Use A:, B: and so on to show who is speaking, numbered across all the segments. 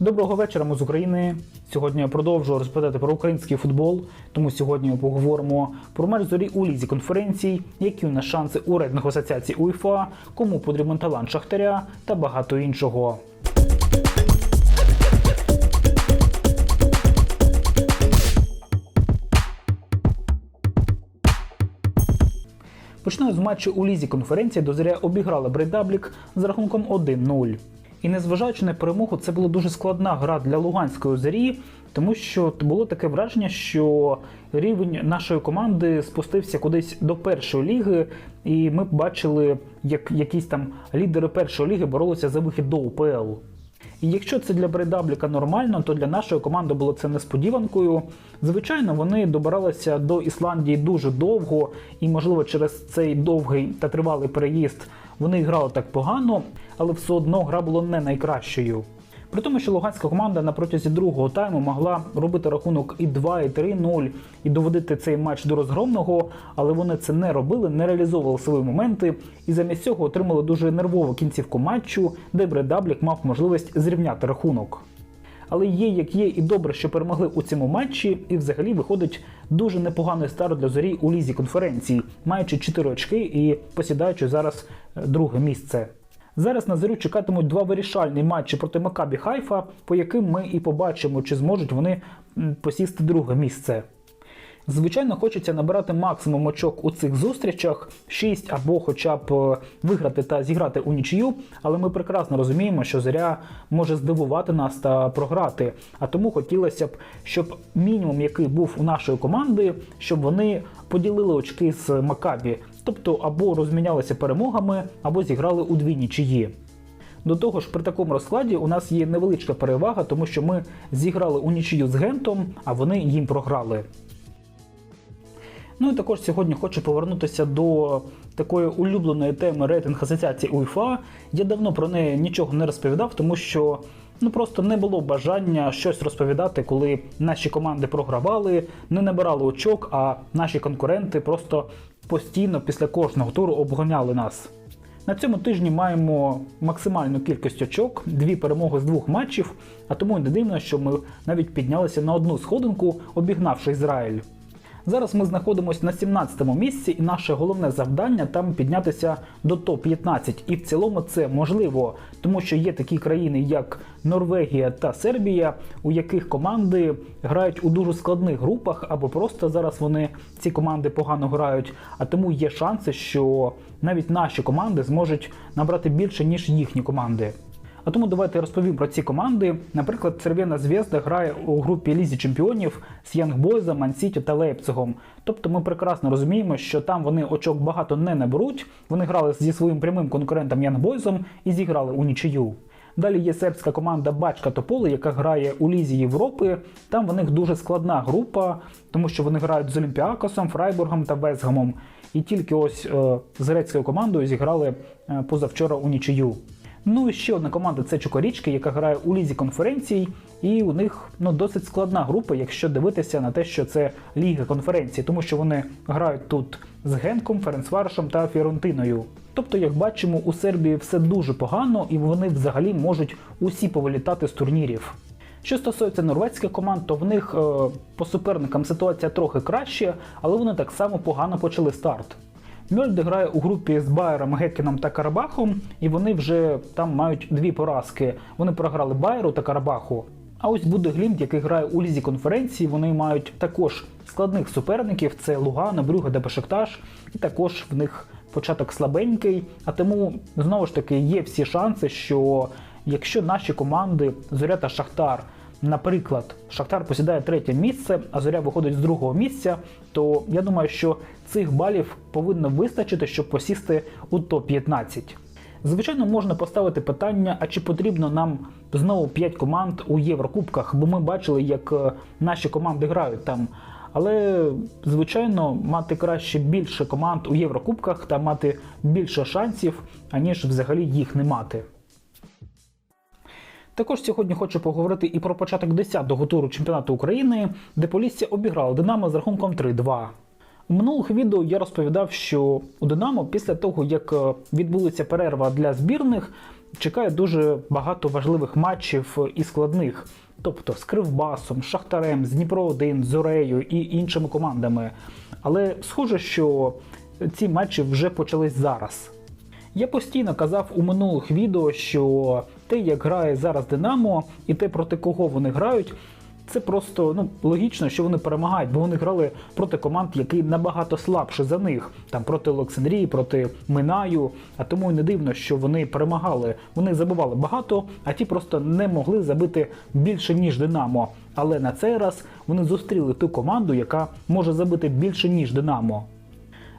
A: Доброго вечора, ми з України. Сьогодні я продовжую розповідати про український футбол. Тому сьогодні ми поговоримо про матч зорі у лізі конференцій, які у нас шанси у рейтингу асоціації УЄФА, кому потрібен талант Шахтаря та багато іншого. Починаю з матчу у лізі конференції, до зоря обіграла Брейдаблік з рахунком 1-0. І незважаючи на перемогу, це була дуже складна гра для Луганської зорі, тому що було таке враження, що рівень нашої команди спустився кудись до першої ліги, і ми бачили, як якісь там лідери першої ліги боролися за вихід до УПЛ. І якщо це для Брейдабліка нормально, то для нашої команди було це несподіванкою. Звичайно, вони добиралися до Ісландії дуже довго, і, можливо, через цей довгий та тривалий переїзд вони грали так погано, але все одно гра була не найкращою. При тому, що луганська команда на протязі другого тайму могла робити рахунок і 2, і 3-0, і доводити цей матч до розгромного, але вони це не робили, не реалізовували свої моменти, і замість цього отримали дуже нервову кінцівку матчу, де Бредаблік мав можливість зрівняти рахунок. Але є як є, і добре, що перемогли у цьому матчі, і взагалі виходить дуже непоганий старт для зорі у лізі конференції, маючи 4 очки і посідаючи зараз е, друге місце. Зараз на зорю чекатимуть два вирішальні матчі проти Макабі Хайфа, по яким ми і побачимо, чи зможуть вони посісти друге місце. Звичайно, хочеться набирати максимум очок у цих зустрічах, 6 або хоча б е, виграти та зіграти у нічию, але ми прекрасно розуміємо, що зоря може здивувати нас та програти. А тому хотілося б, щоб мінімум, який був у нашої команди, щоб вони поділили очки з Макабі, тобто або розмінялися перемогами, або зіграли у дві нічиї. До того ж, при такому розкладі у нас є невеличка перевага, тому що ми зіграли у нічию з Гентом, а вони їм програли. Ну і також сьогодні хочу повернутися до такої улюбленої теми рейтинг асоціації УЄФА. Я давно про неї нічого не розповідав, тому що ну просто не було бажання щось розповідати, коли наші команди програвали, не набирали очок, а наші конкуренти просто постійно після кожного туру обганяли нас. На цьому тижні маємо максимальну кількість очок, дві перемоги з двох матчів, а тому не дивно, що ми навіть піднялися на одну сходинку, обігнавши Ізраїль. Зараз ми знаходимося на 17-му місці, і наше головне завдання там піднятися до топ-15. І в цілому це можливо, тому що є такі країни, як Норвегія та Сербія, у яких команди грають у дуже складних групах, або просто зараз вони ці команди погано грають. А тому є шанси, що навіть наші команди зможуть набрати більше ніж їхні команди. А тому давайте розповім про ці команди. Наприклад, Червона Зв'язда грає у групі Лізі Чемпіонів з Янгбойзом, Мансіті та Лейпцигом. Тобто ми прекрасно розуміємо, що там вони очок багато не наберуть. Вони грали зі своїм прямим конкурентом Янгбойзом і зіграли у нічию. Далі є сербська команда Бачка Тополи, яка грає у Лізі Європи. Там в них дуже складна група, тому що вони грають з Олімпіакосом, Фрайбургом та Весгамом. І тільки ось е, з грецькою командою зіграли е, позавчора у нічию. Ну і ще одна команда це Чукорічки, яка грає у лізі конференцій, і у них ну досить складна група, якщо дивитися на те, що це ліга конференцій, тому що вони грають тут з Генком, Ференцваршем та Фіорентиною. Тобто, як бачимо, у Сербії все дуже погано, і вони взагалі можуть усі повилітати з турнірів. Що стосується норвезьких команд, то в них е, по суперникам ситуація трохи краще, але вони так само погано почали старт. Мьольде грає у групі з Байером, Геккеном та Карабахом, і вони вже там мають дві поразки. Вони програли Байеру та Карабаху. А ось буде Глімт, який грає у лізі конференції. Вони мають також складних суперників: це Лугана, Брюга та Бешикташ, і також в них початок слабенький. А тому знову ж таки є всі шанси, що якщо наші команди Зоря та Шахтар Наприклад, Шахтар посідає третє місце, а зоря виходить з другого місця. То я думаю, що цих балів повинно вистачити, щоб посісти у топ-15. Звичайно, можна поставити питання: а чи потрібно нам знову 5 команд у Єврокубках? Бо ми бачили, як е, наші команди грають там. Але, звичайно, мати краще більше команд у Єврокубках та мати більше шансів, аніж взагалі їх не мати. Також сьогодні хочу поговорити і про початок 10-го туру чемпіонату України, де Полісся обіграла Динамо з рахунком 3-2. У минулих відео я розповідав, що у Динамо після того, як е, відбулася перерва для збірних, чекає дуже багато важливих матчів і складних. Тобто з Кривбасом, Шахтарем, з Дніпро 1 з Зорею і іншими командами. Але схоже, що ці матчі вже почались зараз. Я постійно казав у минулих відео, що те, як грає зараз Динамо, і те, проти кого вони грають, це просто ну, логічно, що вони перемагають, бо вони грали проти команд, які набагато слабше за них, там проти Олександрії, проти Минаю. А тому і не дивно, що вони перемагали. Вони забивали багато, а ті просто не могли забити більше ніж Динамо. Але на цей раз вони зустріли ту команду, яка може забити більше ніж Динамо.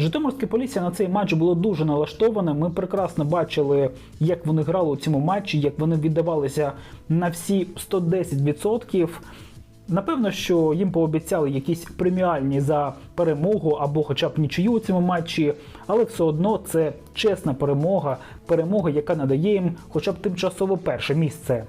A: Житомирське поліція на цей матч було дуже налаштоване. Ми прекрасно бачили, як вони грали у цьому матчі, як вони віддавалися на всі 110%. Напевно, що їм пообіцяли якісь преміальні за перемогу або хоча б нічию у цьому матчі, але все одно це чесна перемога, перемога, яка надає їм хоча б тимчасово перше місце.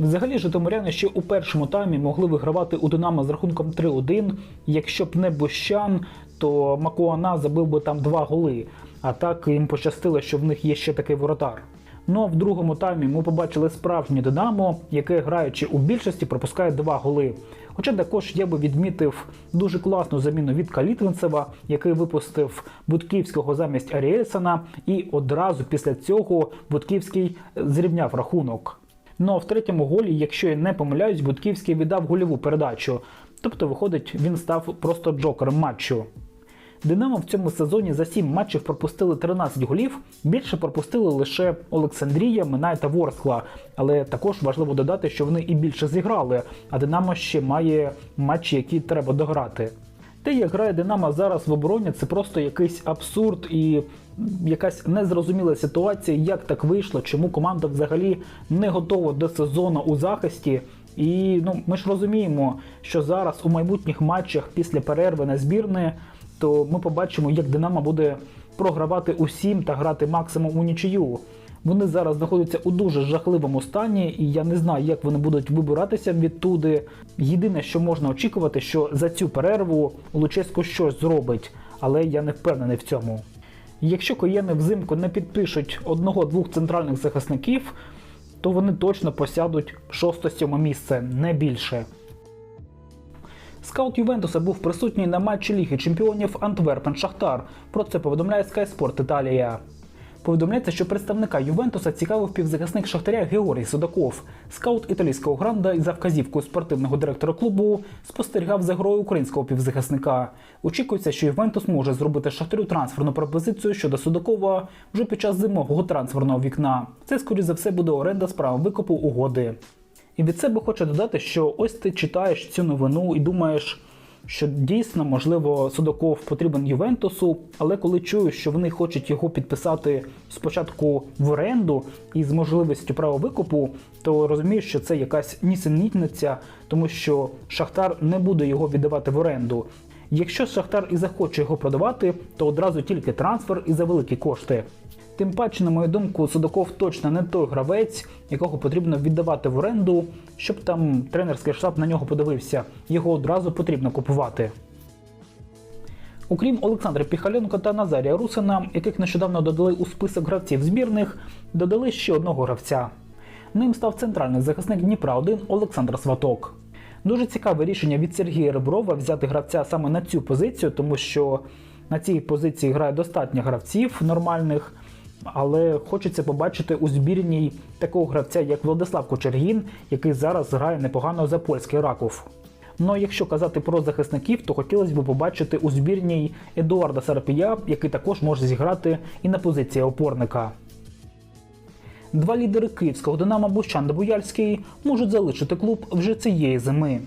A: Взагалі, житомиряни ще у першому таймі могли вигравати у Динамо з рахунком 3-1. Якщо б не Бущан, то Макуана забив би там два голи. А так їм пощастило, що в них є ще такий воротар. Ну а в другому таймі ми побачили справжнє Динамо, яке граючи у більшості пропускає два голи. Хоча також я би відмітив дуже класну заміну від Калітвинцева, який випустив Будківського замість Аріельсона, і одразу після цього Будківський зрівняв рахунок. Ну а в третьому голі, якщо я не помиляюсь, Будківський віддав гольову передачу. Тобто, виходить, він став просто джокером матчу. Динамо в цьому сезоні за 7 матчів пропустили 13 голів. Більше пропустили лише Олександрія, Минай та Ворскла. Але також важливо додати, що вони і більше зіграли, а Динамо ще має матчі, які треба дограти. Те, як грає Динамо зараз в обороні, це просто якийсь абсурд і якась незрозуміла ситуація, як так вийшло, чому команда взагалі не готова до сезону у захисті. І ну, ми ж розуміємо, що зараз у майбутніх матчах після перерви на збірни, то ми побачимо, як Динамо буде програвати усім та грати максимум у нічию. Вони зараз знаходяться у дуже жахливому стані, і я не знаю, як вони будуть вибиратися відтуди. Єдине, що можна очікувати, що за цю перерву Луческо щось зробить, але я не впевнений в цьому. Якщо коєни взимку не підпишуть одного-двох центральних захисників, то вони точно посядуть 6-7 місце, не більше. Скаут Ювентуса був присутній на матчі Ліги Чемпіонів Антверпен Шахтар. Про це повідомляє Sky Sport Італія. Повідомляється, що представника Ювентуса цікавив півзахисник Шахтаря Георгій Судаков. Скаут італійського гранда за вказівкою спортивного директора клубу спостерігав за грою українського півзахисника. Очікується, що Ювентус може зробити Шахтарю трансферну пропозицію щодо Судакова вже під час зимового трансферного вікна. Це, скоріше за все, буде оренда з правом викупу угоди. І від себе хочу додати, що ось ти читаєш цю новину і думаєш, що дійсно, можливо, Судаков потрібен Ювентусу, але коли чую, що вони хочуть його підписати спочатку в оренду і з можливістю права викупу, то розумію, що це якась нісенітниця, тому що Шахтар не буде його віддавати в оренду. Якщо Шахтар і захоче його продавати, то одразу тільки трансфер і за великі кошти. Тим паче, на мою думку, Судаков точно не той гравець, якого потрібно віддавати в оренду, щоб там тренерський штаб на нього подивився. Його одразу потрібно купувати. Окрім Олександра Піхаленко та Назарія Русина, яких нещодавно додали у список гравців збірних, додали ще одного гравця. Ним став центральний захисник Дніпра 1 Олександр Сваток. Дуже цікаве рішення від Сергія Реброва взяти гравця саме на цю позицію, тому що на цій позиції грає достатньо гравців нормальних. Але хочеться побачити у збірній такого гравця, як Владислав Кочергін, який зараз грає непогано за польський раков. Ну а якщо казати про захисників, то хотілося б побачити у збірній Едуарда Сарапія, який також може зіграти і на позиції опорника. Два лідери київського Динамо Бущан та Буяльський можуть залишити клуб вже цієї зими.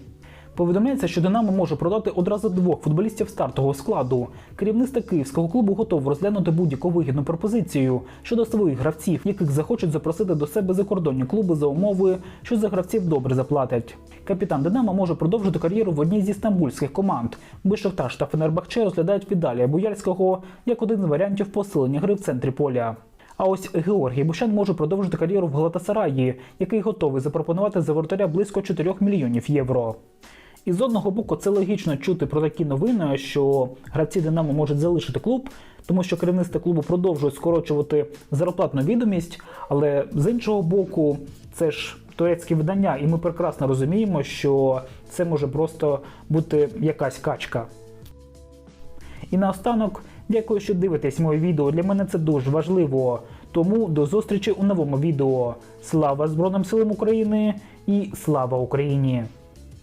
A: Повідомляється, що Динамо може продати одразу двох футболістів стартового складу. Керівництво київського клубу готово розглянути будь-яку вигідну пропозицію щодо своїх гравців, яких захочуть запросити до себе закордонні клуби за умови, що за гравців добре заплатять. Капітан Динамо може продовжити кар'єру в одній зі стамбульських команд. Бешикташ та Фенербахче розглядають Відалія Буяльського як один з варіантів посилення гри в центрі поля. А ось Георгій Бущан може продовжити кар'єру в Галатасараї, який готовий запропонувати за воротаря близько 4 мільйонів євро. І з одного боку, це логічно чути про такі новини, що гравці Динамо можуть залишити клуб, тому що керівництво клубу продовжує скорочувати зарплатну відомість. Але з іншого боку, це ж турецьке видання, і ми прекрасно розуміємо, що це може просто бути якась качка. І наостанок, дякую, що дивитесь моє відео. Для мене це дуже важливо. Тому до зустрічі у новому відео. Слава Збройним силам України і слава Україні!